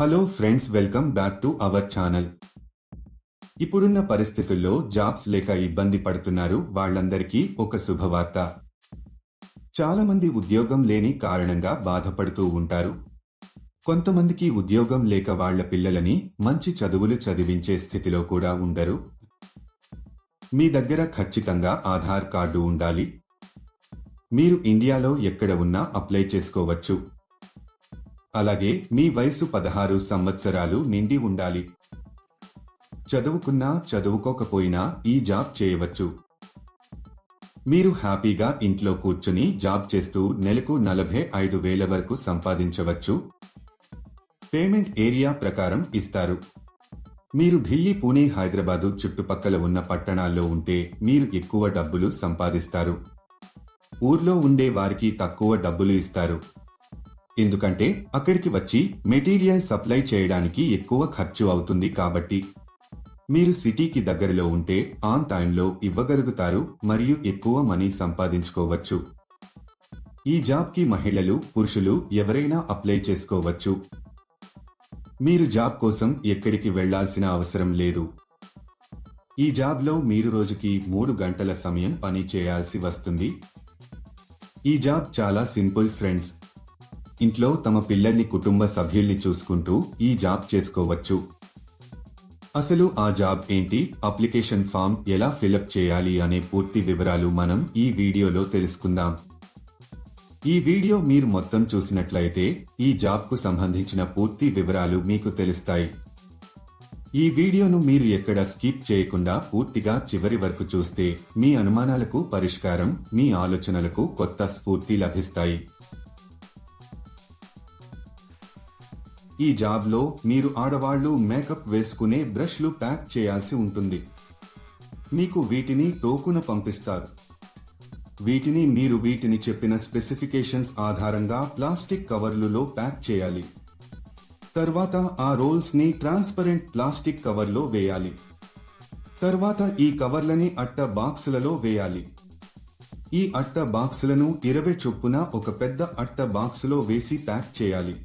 Hello friends welcome back to our channel ఇప్పుడున్న పరిస్థితుల్లో jobs లేక ఇబ్బంది పడుతున్నారు వాళ్ళందరికీ ఒక శుభవార్త. చాలామంది ఉద్యోగం లేని కారణంగా బాధపడుతూ ఉంటారు. కొంతమందికి ఉద్యోగం లేక వాళ్ళ పిల్లలని మంచి చదువులు చదివించే స్థితిలో కూడా ఉండరు. మీ దగ్గర ఖచ్చితంగా ఆధార్ కార్డు ఉండాలి. మీరు ఇండియాలో ఎక్కడ ఉన్నా అప్లై చేసుకోవచ్చు. అలాగే మీ వయసు పదహారు సంవత్సరాలు నిండి ఉండాలి. చదువుకున్నా చదువుకోకపోయినా ఈ జాబ్ చేయవచ్చు. మీరు హ్యాపీగా ఇంట్లో కూర్చుని జాబ్ చేస్తూ నెలకు నలభై ఐదు వేల వరకు సంపాదించవచ్చు. పేమెంట్ ఏరియా ప్రకారం ఇస్తారు. మీరు ఢిల్లీ పూణే హైదరాబాదు చుట్టుపక్కల ఉన్న పట్టణాల్లో ఉంటే మీరు ఎక్కువ డబ్బులు సంపాదిస్తారు. ఊర్లో ఉండే వారికి తక్కువ డబ్బులు ఇస్తారు. ఎందుకంటే అక్కడికి వచ్చి మెటీరియల్ సప్లై చేయడానికి ఎక్కువ ఖర్చు అవుతుంది కాబట్టి. మీరు సిటీకి దగ్గరలో ఉంటే ఆన్ టైంలో ఇవ్వగలుగుతారు మరియు ఎక్కువ మనీ సంపాదించుకోవచ్చు. ఈ జాబ్కి మహిళలు పురుషులు ఎవరైనా అప్లై చేసుకోవచ్చు. మీరు జాబ్ కోసం ఎక్కడికి వెళ్ళాల్సిన అవసరం లేదు. ఈ జాబ్లో మీరు రోజుకి మూడు గంటల సమయం పని చేయాల్సి వస్తుంది. ఈ జాబ్ చాలా సింపుల్ ఫ్రెండ్స్. ఇంట్లో తమ పిల్లల్ని కుటుంబ సభ్యుల్ని చూసుకుంటూ ఈ జాబ్ చేసుకోవచ్చు. అసలు ఆ జాబ్ ఏంటి? అప్లికేషన్ ఫామ్ ఎలా ఫిలప్ చేయాలి అనే పూర్తి వివరాలు మనం ఈ వీడియోలో తెలుసుకుందాం. ఈ వీడియో మీరు మొత్తం చూసినట్లయితే ఈ జాబ్కు సంబంధించిన పూర్తి వివరాలు మీకు తెలుస్తాయి. ఈ వీడియోను మీరు ఎక్కడ స్కిప్ చేయకుండా పూర్తిగా చివరి వరకు చూస్తే మీ అనుమానాలకు పరిష్కారం మీ ఆలోచనలకు కొత్త స్ఫూర్తి లభిస్తాయి. ఈ జాబ్లో మీరు ఆడవాళ్ళు మేకప్ వేసుకునే బ్రష్లు ప్యాక్ చేయాల్సి ఉంటుంది. మీకు వీటిని టోకున పంపిస్తారు. వీటిని మీరు వీటిని చెప్పిన స్పెసిఫికేషన్స్ ఆధారంగా ప్లాస్టిక్ కవర్లులో ప్యాక్ చేయాలి. తర్వాత ఆ రోల్స్ని ట్రాన్స్పరెంట్ ప్లాస్టిక్ కవర్లో వేయాలి. తర్వాత ఈ కవర్లని అట్ట బాక్సులలో వేయాలి. ఈ అట్ట బాక్సులను ఇరవై చొప్పున ఒక పెద్ద అట్ట బాక్సులో వేసి ప్యాక్ చేయాలి.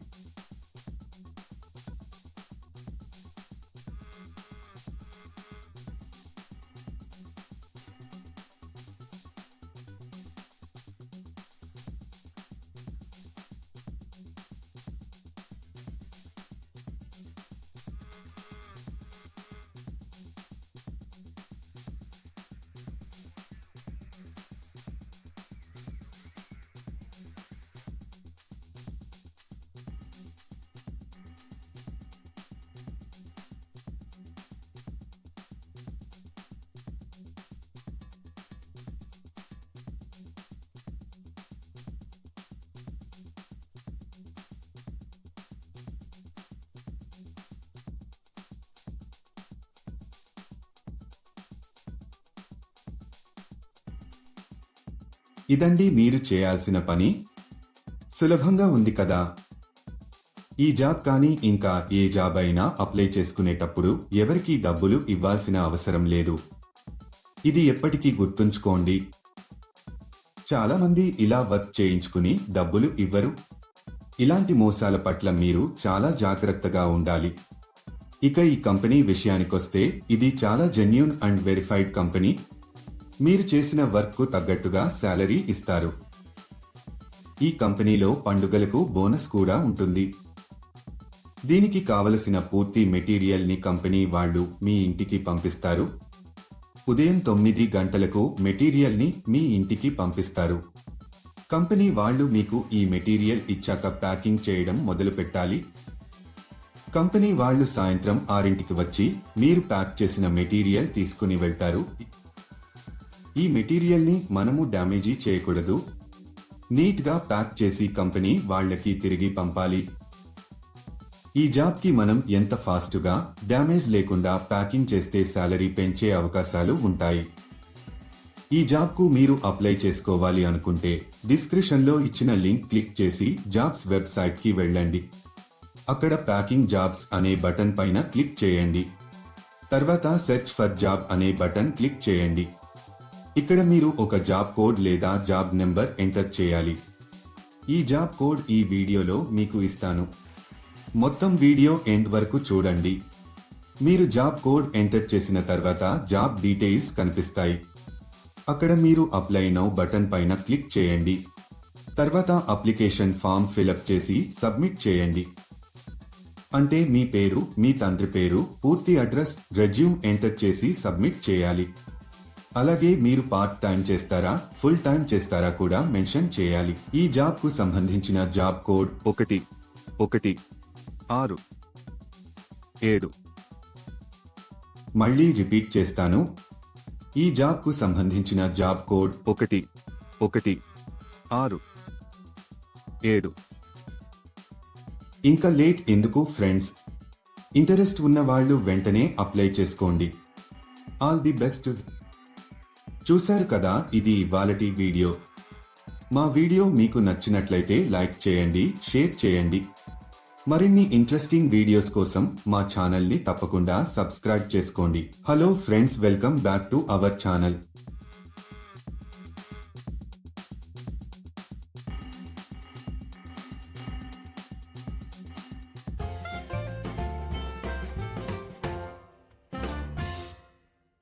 ఇదండి మీరు చేయాల్సిన పని? సులభంగా ఉంది కదా. ఈ జాబ్ కానీ ఇంకా ఏ జాబ్ అయినా అప్లై చేసుకునేటప్పుడు ఎవరికీ డబ్బులు ఇవ్వాల్సిన అవసరం లేదు. ఇది ఎప్పటికీ గుర్తుంచుకోండి. చాలామంది ఇలా వర్క్ చేయించుకుని డబ్బులు ఇవ్వరు. ఇలాంటి మోసాల పట్ల మీరు చాలా జాగ్రత్తగా ఉండాలి. ఇక ఈ కంపెనీ విషయానికొస్తే ఇది చాలా జెన్యున్ అండ్ వెరిఫైడ్ కంపెనీ. మీరు చేసిన వర్క్కు తగ్గట్టుగా శాలరీ ఇస్తారు. ఈ కంపెనీలో పండుగలకు బోనస్ కూడా ఉంటుంది. దీనికి కావలసిన పూర్తి మెటీరియల్ని కంపెనీ వాళ్ళు మీ ఇంటికి పంపిస్తారు. ఉదయం తొమ్మిది గంటలకు మెటీరియల్ని మీ ఇంటికి పంపిస్తారు. కంపెనీ వాళ్ళు మీకు ఈ మెటీరియల్ ఇచ్చాక ప్యాకింగ్ చేయడం మొదలు పెట్టాలి. కంపెనీ వాళ్ళు సాయంత్రం ఆరింటికి వచ్చి మీరు ప్యాక్ చేసిన మెటీరియల్ తీసుకుని వెళ్తారు. ఈ మెటీరియల్ని మనము డ్యామేజీ చేయకూడదు. నీట్గా ప్యాక్ చేసి కంపెనీ వాళ్ళకి తిరిగి పంపాలి. ఈ జాబ్కి మనం ఎంత ఫాస్ట్గా డ్యామేజ్ లేకుండా ప్యాకింగ్ చేస్తే శాలరీ పెంచే అవకాశాలు ఉంటాయి. ఈ జాబ్కు మీరు అప్లై చేసుకోవాలి అనుకుంటే డిస్క్రిప్షన్లో ఇచ్చిన లింక్ క్లిక్ చేసి జాబ్స్ వెబ్సైట్కి వెళ్ళండి. అక్కడ ప్యాకింగ్ జాబ్స్ అనే బటన్ పైన క్లిక్ చేయండి. తర్వాత సెర్చ్ ఫర్ జాబ్ అనే బటన్ క్లిక్ చేయండి. ఇక్కడ మీరు ఒక జాబ్ కోడ్ లేదా జాబ్ నెంబర్ ఎంటర్ చేయాలి. ఈ జాబ్ కోడ్ ఈ వీడియోలో మీకు ఇస్తాను. మొత్తం వీడియో ఎండ్ వరకు చూడండి. మీరు జాబ్ కోడ్ ఎంటర్ చేసిన తర్వాత జాబ్ డీటెయిల్స్ కనిపిస్తాయి. అక్కడ మీరు అప్లై నౌ బటన్ పైన క్లిక్ చేయండి. తర్వాత అప్లికేషన్ ఫామ్ ఫిలప్ చేసి సబ్మిట్ చేయండి. అంటే మీ పేరు మీ తండ్రి పేరు పూర్తి అడ్రస్ రెజ్యూమ్ ఎంటర్ చేసి సబ్మిట్ చేయాలి. అలాగే మీరు పార్ట్ టైం చేస్తారా ఫుల్ టైం చేస్తారా కూడా మెన్షన్ చేయాలి. ఈ జాబ్కు సంబంధించిన జాబ్ కోడ్ ఒకటి ఒకటి ఆరు ఏడు. మళ్ళీ రిపీట్ చేస్తాను. ఈ జాబ్కు సంబంధించిన జాబ్ కోడ్ ఒకటి ఒకటి ఆరు ఏడు. ఇంకా లేట్ ఎందుకు ఫ్రెండ్స్ ఇంటరెస్ట్ ఉన్న వాళ్ళు వెంటనే అప్లై చేసుకోండి. ఆల్ ది బెస్ట్ చూశారు కదా ఇది ఇవాళటి వీడియో. మా వీడియో మీకు నచ్చినట్లయితే లైక్ చేయండి షేర్ చేయండి. మరిన్ని ఇంట్రెస్టింగ్ వీడియోస్ కోసం మా ఛానల్ని తప్పకుండా సబ్స్క్రైబ్ చేసుకోండి. Hello friends welcome back to our channel.